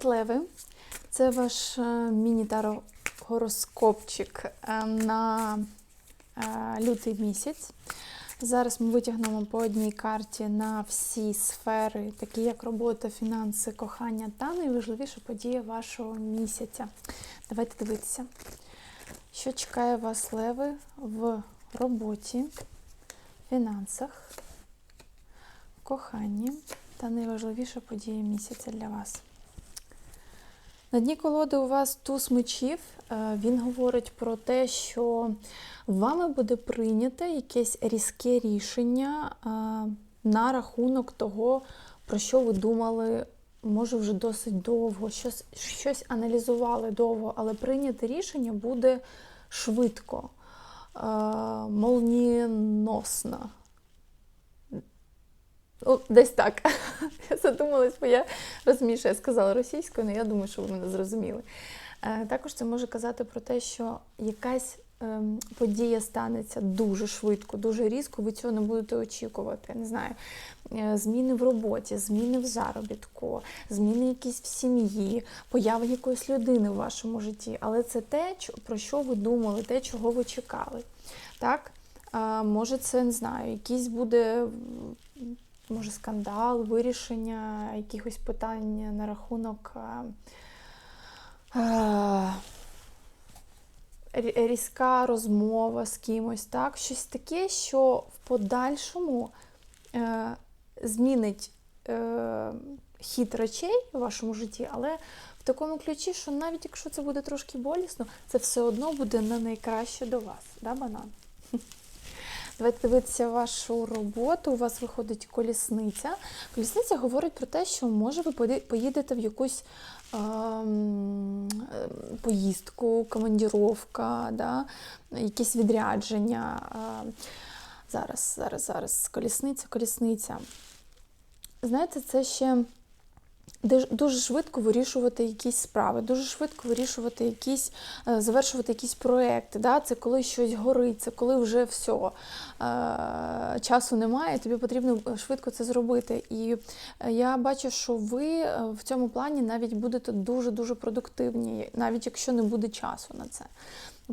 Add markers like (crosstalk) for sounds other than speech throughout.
Привіт, Леви! Це ваш е, міні-таро-гороскопчик е, на е, лютий місяць. Зараз ми витягнемо по одній карті на всі сфери, такі як робота, фінанси, кохання та найважливіша подія вашого місяця. Давайте дивитися, що чекає вас, Леви, в роботі, фінансах, коханні та найважливіша подія місяця для вас. На дні колоди у вас туз мечів. Е, Він говорить про те, що вами буде прийнято якесь різке рішення е, на рахунок того, про що ви думали, може, вже досить довго, щось, щось аналізували довго, але прийняте рішення буде швидко, е, молнієносно. О, десь так. (laughs) Я задумалась, бо я розумію, що я сказала російською, але я думаю, що ви мене зрозуміли. Е, Також це може казати про те, що якась ем, подія станеться дуже швидко, дуже різко, ви цього не будете очікувати. Не знаю, е, зміни в роботі, зміни в заробітку, зміни якісь в сім'ї, поява якоїсь людини в вашому житті. Але це те, про що ви думали, те, чого ви чекали. Так? Може, це не знаю, якийсь буде може скандал, вирішення якихось питань на рахунок. а, а, різка розмова з кимось, так? Щось таке, що в подальшому е, змінить е, хід речей у вашому житті, але в такому ключі, що навіть якщо це буде трошки болісно, це все одно буде на найкраще до вас, да, банан? Давайте дивитися вашу роботу. У вас виходить колісниця. Колісниця говорить про те, що може ви поїдете в якусь е, поїздку, командіровка, да? якісь відрядження. Е, Зараз, зараз, зараз. Колісниця, колісниця. Знаєте, це ще дуже швидко вирішувати якісь справи, дуже швидко вирішувати якісь, е, завершувати якісь проекти. Да? Це коли щось горить, це коли вже все, часу немає, тобі потрібно е, швидко це зробити. І е, я бачу, що ви в цьому плані навіть будете дуже-дуже продуктивні, навіть якщо не буде часу на це.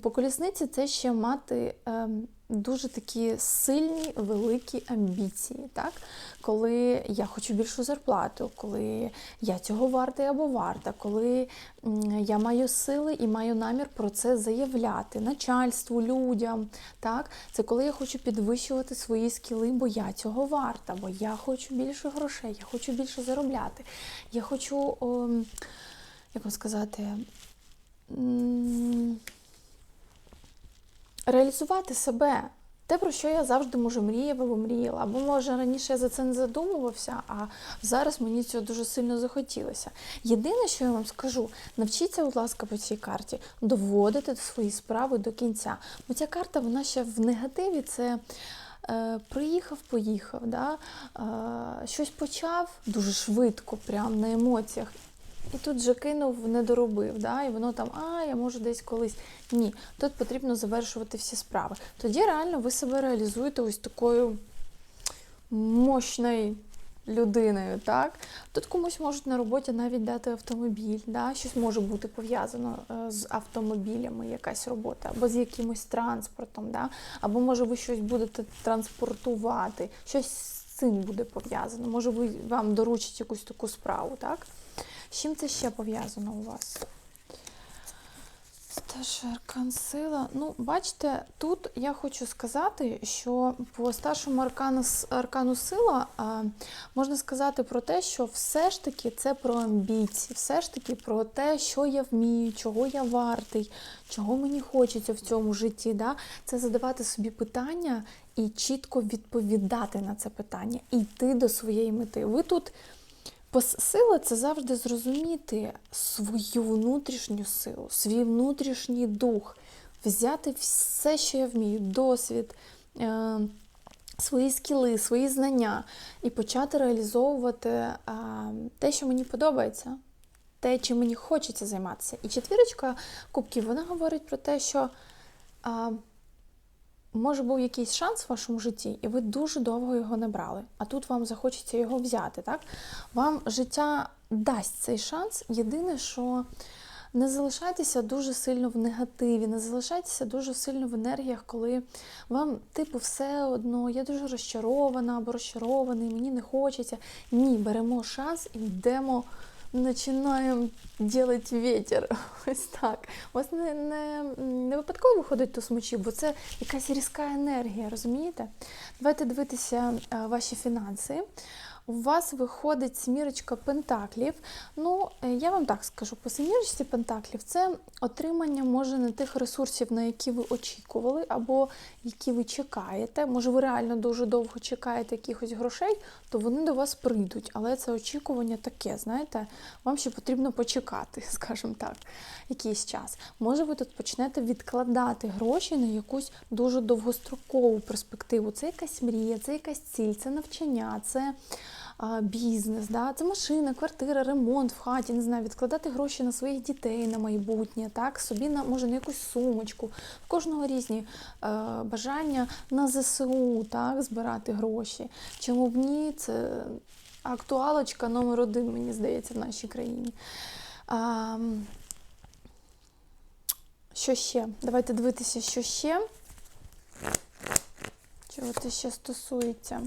По колісниці це ще мати е, дуже такі сильні, великі амбіції. Так? Коли я хочу більшу зарплату, коли я цього варта або варта, коли я маю сили і маю намір про це заявляти начальству, людям. Так? Це коли я хочу підвищувати свої скіли, бо я цього варта, бо я хочу більше грошей, я хочу більше заробляти. Я хочу, о, як вам сказати, реалізувати себе. Те, про що я завжди може мріяв або мріяла, або може раніше я за це не задумувався, а зараз мені цього дуже сильно захотілося. Єдине, що я вам скажу, навчіться, будь ласка, по цій карті доводити свої справи до кінця. Бо ця карта, вона ще в негативі, це е, приїхав, поїхав, да? е, щось почав дуже швидко, прям на емоціях. І тут же кинув, не доробив, да? і воно там, а, я можу десь колись. Ні, тут потрібно завершувати всі справи. Тоді реально ви себе реалізуєте ось такою мощною людиною. Так? Тут комусь можуть на роботі навіть дати автомобіль, да? щось може бути пов'язано е, з автомобілями, якась робота, або з якимось транспортом, да? або може ви щось будете транспортувати, щось цим буде пов'язано. Може, ви, вам доручать якусь таку справу, так? Чим це ще пов'язано у вас? Старший аркан сила. Ну, бачите, тут я хочу сказати, що по старшому аркану, аркану сила а, можна сказати про те, що все ж таки це про амбіції, все ж таки про те, що я вмію, чого я вартий, чого мені хочеться в цьому житті. Да? Це задавати собі питання і чітко відповідати на це питання, і йти до своєї мети. Ви тут. Сила це завжди зрозуміти свою внутрішню силу, свій внутрішній дух, взяти все, що я вмію, досвід, е, свої скіли, свої знання, і почати реалізовувати е, те, що мені подобається, те, чим мені хочеться займатися. І четвірочка кубків вона говорить про те, що. Може був якийсь шанс в вашому житті, і ви дуже довго його не брали. А тут вам захочеться його взяти. Так? Вам життя дасть цей шанс. Єдине, що не залишайтеся дуже сильно в негативі, не залишайтеся дуже сильно в енергіях, коли вам, типу, все одно, я дуже розчарована або розчарований, мені не хочеться. Ні, беремо шанс і йдемо. Починаємо робити вітер. (laughs) Ось так. У вас не, не, не випадково виходить ту смучів, бо це якась різка енергія, розумієте? Давайте дивитися е, ваші фінанси. У вас виходить смірочка пентаклів. Ну, е, я вам так скажу, по семірочці пентаклів це отримання може не тих ресурсів, на які ви очікували, або які ви чекаєте. Може, ви реально дуже довго чекаєте якихось грошей, то вони до вас прийдуть. Але це очікування таке, знаєте, вам ще потрібно почекати, (laughs) скажімо так, якийсь час. Може, ви тут почнете відкладати гроші на якусь дуже довгострокову перспективу. Це якась мрія, це якась ціль, це навчання, це бізнес, да? це машина, квартира, ремонт в хаті, не знаю, відкладати гроші на своїх дітей на майбутнє, так, собі на може на якусь сумочку. В кожного різні е, бажання на ЗСУ, так, збирати гроші. Чому б ні? Це актуалочка номер один, мені здається, в нашій країні. А, що ще? Давайте дивитися, що ще. Чого це ще стосується?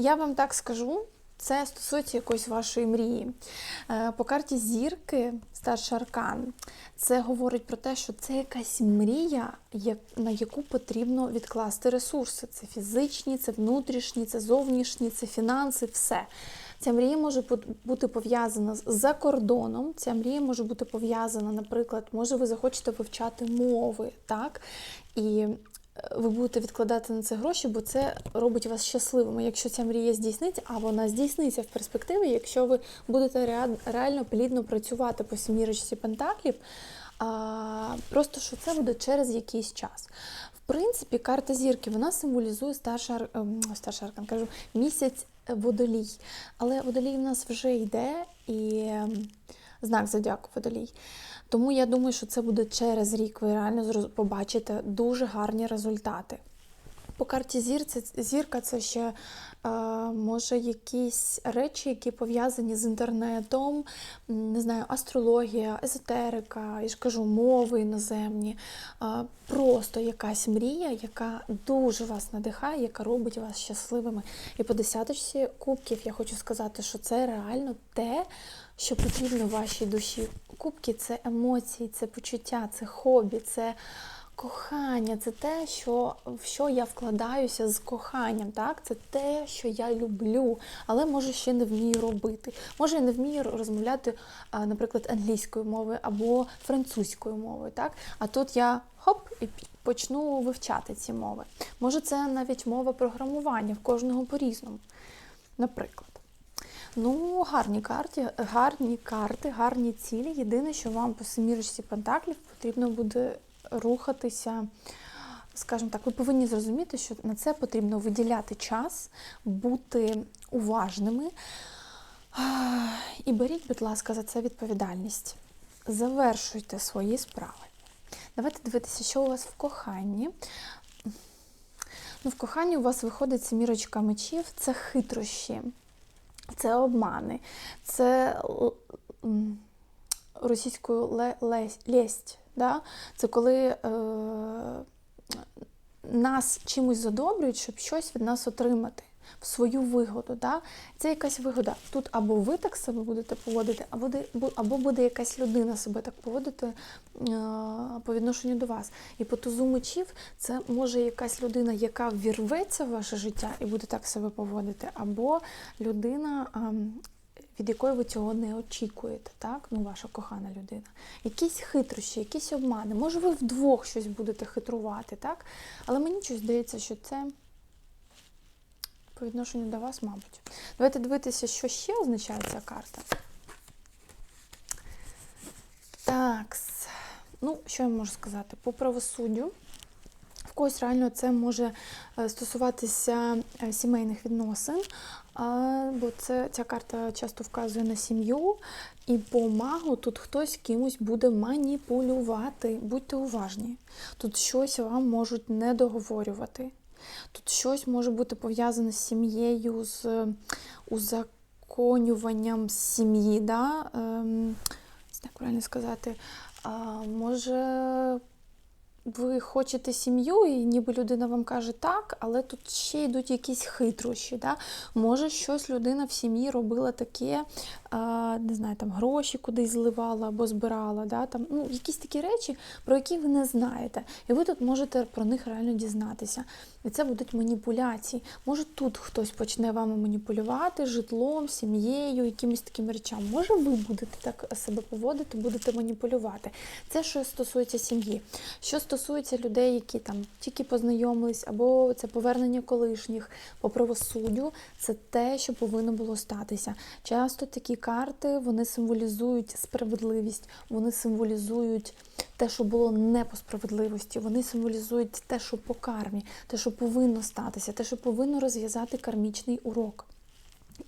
Я вам так скажу, це стосується якоїсь вашої мрії. Е, По карті зірки, старший аркан, це говорить про те, що це якась мрія, на яку потрібно відкласти ресурси. Це фізичні, це внутрішні, це зовнішні, це фінанси, все. Ця мрія може бути пов'язана з за кордоном. Ця мрія може бути пов'язана, наприклад, може ви захочете вивчати мови, так? І ви будете відкладати на це гроші, бо це робить вас щасливими. Якщо ця мрія здійсниться, а вона здійсниться в перспективі, якщо ви будете реально плідно працювати по сімірочці пентаклів, а, просто що це буде через якийсь час. В принципі, карта зірки вона символізує старший, ар- ем, старший аркан, кажу, місяць е, водолій. Але водолій в нас вже йде і ем, знак зодіаку водолій. Тому я думаю, що це буде через рік. Ви реально побачите дуже гарні результати. По карті зір, це, зірка це ще е, може якісь речі, які пов'язані з інтернетом, не знаю, астрологія, езотерика, я ж кажу, мови іноземні. Е, просто якась мрія, яка дуже вас надихає, яка робить вас щасливими. І по десяточці кубків я хочу сказати, що це реально те, що потрібно вашій душі. Кубки це емоції, це почуття, це хобі, це кохання, це те, що, в що я вкладаюся з коханням. Так? Це те, що я люблю, але може ще не вмію робити. Може, я не вмію розмовляти, наприклад, англійською мовою або французькою мовою. Так? А тут я хоп і почну вивчати ці мови. Може, це навіть мова програмування в кожного по-різному. Наприклад. Ну, гарні карти, гарні карти, гарні цілі. Єдине, що вам по семірочці пентаклів потрібно буде рухатися. Скажімо так, ви повинні зрозуміти, що на це потрібно виділяти час, бути уважними. І беріть, будь ласка, за це відповідальність. Завершуйте свої справи. Давайте дивитися, що у вас в коханні. Ну, в коханні у вас виходить семірочка мечів, це хитрощі, це обмани, це російською ле- лесть. Да? Це коли е, нас чимось задобрюють, щоб щось від нас отримати в свою вигоду. Да? Це якась вигода. Тут або ви так себе будете поводити, або, або буде якась людина себе так поводити е, по відношенню до вас. І по тузу мечів це може якась людина, яка вірветься в ваше життя і буде так себе поводити, або людина. ем, від якої ви цього не очікуєте, так? Ну, ваша кохана людина. Якісь хитрощі, якісь обмани. Може, ви вдвох щось будете хитрувати, так? Але мені щось здається, що це по відношенню до вас, мабуть. Давайте дивитися, що ще означає ця карта. Так, ну, що я можу сказати? По правосуддю. В когось реально це може е, стосуватися е, сімейних відносин. бо це ця карта часто вказує на сім'ю, і по магу тут хтось кимось буде маніпулювати. Будьте уважні. Тут щось вам можуть не договорювати. Тут щось може бути пов'язане з сім'єю, з узаконюванням сім'ї. Да? Ем, як правильно сказати, а, може ви хочете сім'ю, і ніби людина вам каже так, але тут ще йдуть якісь хитрощі. Да? Може, щось людина в сім'ї робила таке, не знаю, там гроші кудись зливала або збирала. Да? Там, ну, Якісь такі речі, про які ви не знаєте. І ви тут можете про них реально дізнатися. І це будуть маніпуляції. Може, тут хтось почне вами маніпулювати житлом, сім'єю, якимись такими речами. Може, ви будете так себе поводити, будете маніпулювати. Це що стосується сім'ї. Що стосується людей, які там тільки познайомились, або це повернення колишніх по правосуддю, це те, що повинно було статися. Часто такі карти вони символізують справедливість, вони символізують те, що було не по справедливості, вони символізують те, що по кармі, те, що повинно статися, те, що повинно розв'язати кармічний урок.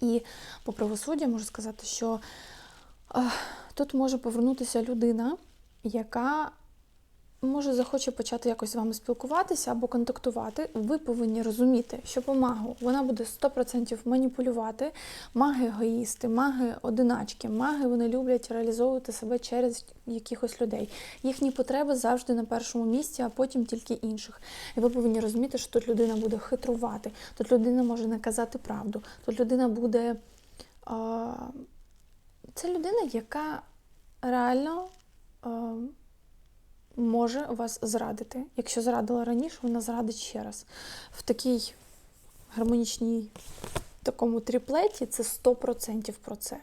І по правосуддю можу сказати, що е, тут може повернутися людина, яка може захоче почати якось з вами спілкуватися або контактувати, ви повинні розуміти, що по магу вона буде 100% маніпулювати. Маги егоїсти, маги одиначки, маги вони люблять реалізовувати себе через якихось людей. Їхні потреби завжди на першому місці, а потім тільки інших. І ви повинні розуміти, що тут людина буде хитрувати, тут людина може не казати правду, тут людина буде. Це людина, яка реально. А може вас зрадити. Якщо зрадила раніше, вона зрадить ще раз. В такій гармонічній такому тріплеті це 100% про це.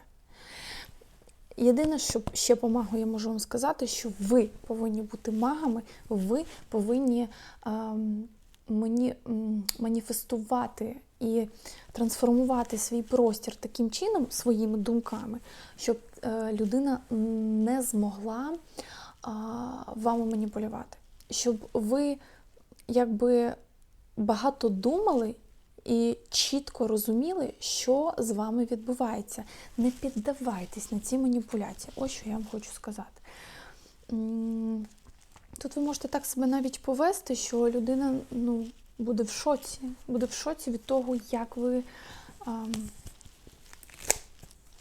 Єдине, що ще помагу, я можу вам сказати, що ви повинні бути магами, ви повинні ем, мені, маніфестувати і трансформувати свій простір таким чином, своїми думками, щоб е, людина не змогла вами маніпулювати, щоб ви якби багато думали і чітко розуміли, що з вами відбувається. Не піддавайтесь на ці маніпуляції. Ось що я вам хочу сказати. Тут ви можете так себе навіть повести, що людина ну, буде в шоці, буде в шоці від того, як ви а,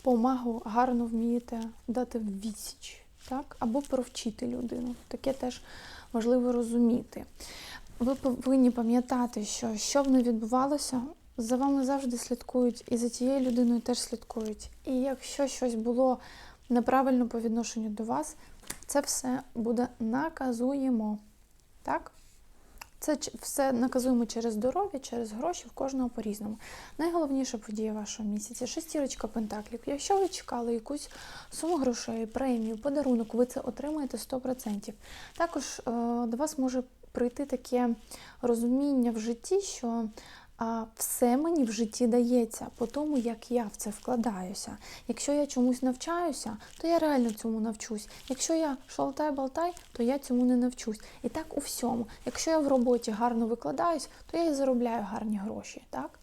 помагу гарно вмієте дати відсіч так? або провчити людину. Таке теж важливо розуміти. Ви повинні пам'ятати, що що б не відбувалося, за вами завжди слідкують, і за тією людиною теж слідкують. І якщо щось було неправильно по відношенню до вас, це все буде наказуємо. Так? Це все наказуємо через здоров'я, через гроші, в кожного по-різному. Найголовніша подія вашого місяця шестірочка пентаклів. Якщо ви чекали якусь суму грошей, премію, подарунок, ви це отримаєте 100%. Також е, до вас може прийти таке розуміння в житті, що все мені в житті дається по тому, як я в це вкладаюся. Якщо я чомусь навчаюся, то я реально цьому навчусь. Якщо я шалтай-балтай, то я цьому не навчусь. І так у всьому. Якщо я в роботі гарно викладаюсь, то я і заробляю гарні гроші. так?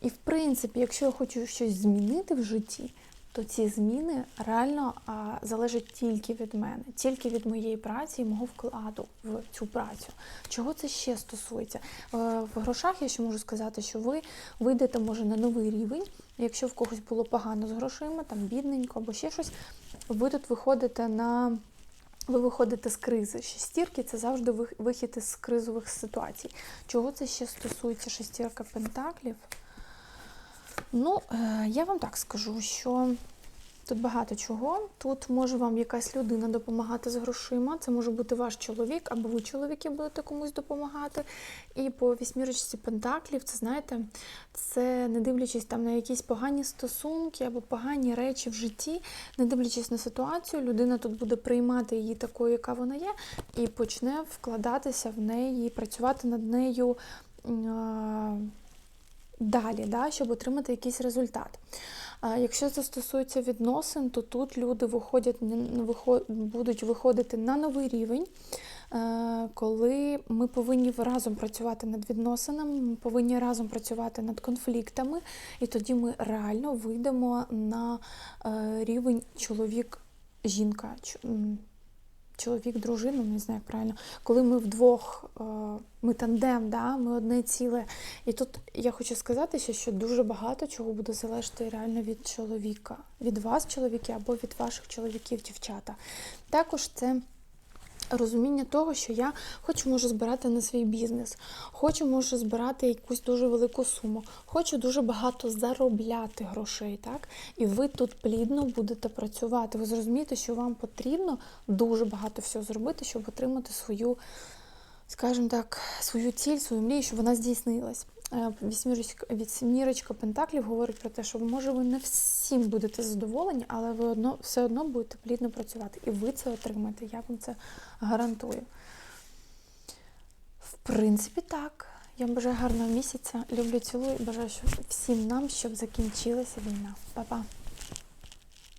І в принципі, якщо я хочу щось змінити в житті, то ці зміни реально а, залежать тільки від мене, тільки від моєї праці і мого вкладу в цю працю. Чого це ще стосується? Е, в грошах я ще можу сказати, що ви вийдете може на новий рівень. Якщо в когось було погано з грошима, там бідненько або ще щось, ви тут виходите на. Ви виходите з кризи. Шестірки це завжди вихід із кризових ситуацій. Чого це ще стосується шестірка пентаклів? Ну, е, я вам так скажу, що тут багато чого. Тут може вам якась людина допомагати з грошима. Це може бути ваш чоловік, або ви чоловіки будете комусь допомагати. І по вісьмірочці пентаклів, це знаєте, це не дивлячись там на якісь погані стосунки або погані речі в житті, не дивлячись на ситуацію, людина тут буде приймати її такою, яка вона є, і почне вкладатися в неї, працювати над нею далі, да, щоб отримати якийсь результат. Якщо це стосується відносин, то тут люди виходять, будуть виходити на новий рівень. е, коли ми повинні разом працювати над відносинами, ми повинні разом працювати над конфліктами, і тоді ми реально вийдемо на е, рівень чоловік-жінка. Чоловік, дружина, не знаю як правильно, коли ми вдвох, е, ми тандем, да, ми одне ціле. І тут я хочу сказати, що дуже багато чого буде залежати реально від чоловіка, від вас, чоловіки, або від ваших чоловіків, дівчата. Також це розуміння того, що я хочу можу збирати на свій бізнес, хочу можу збирати якусь дуже велику суму, хочу дуже багато заробляти грошей, так? І ви тут плідно будете працювати. Ви зрозумієте, що вам потрібно дуже багато всього зробити, щоб отримати свою, скажімо так, свою ціль, свою мрію, щоб вона здійснилась. Е, Вісьмірочка, вісьмірочка Пентаклів говорить про те, що може ви не всім будете задоволені, але ви одно, все одно будете плідно працювати. І ви це отримаєте. Я вам це гарантую. В принципі, так. Я вам бажаю гарного місяця. Люблю, цілую бажаю всім нам, щоб закінчилася війна. Па-па!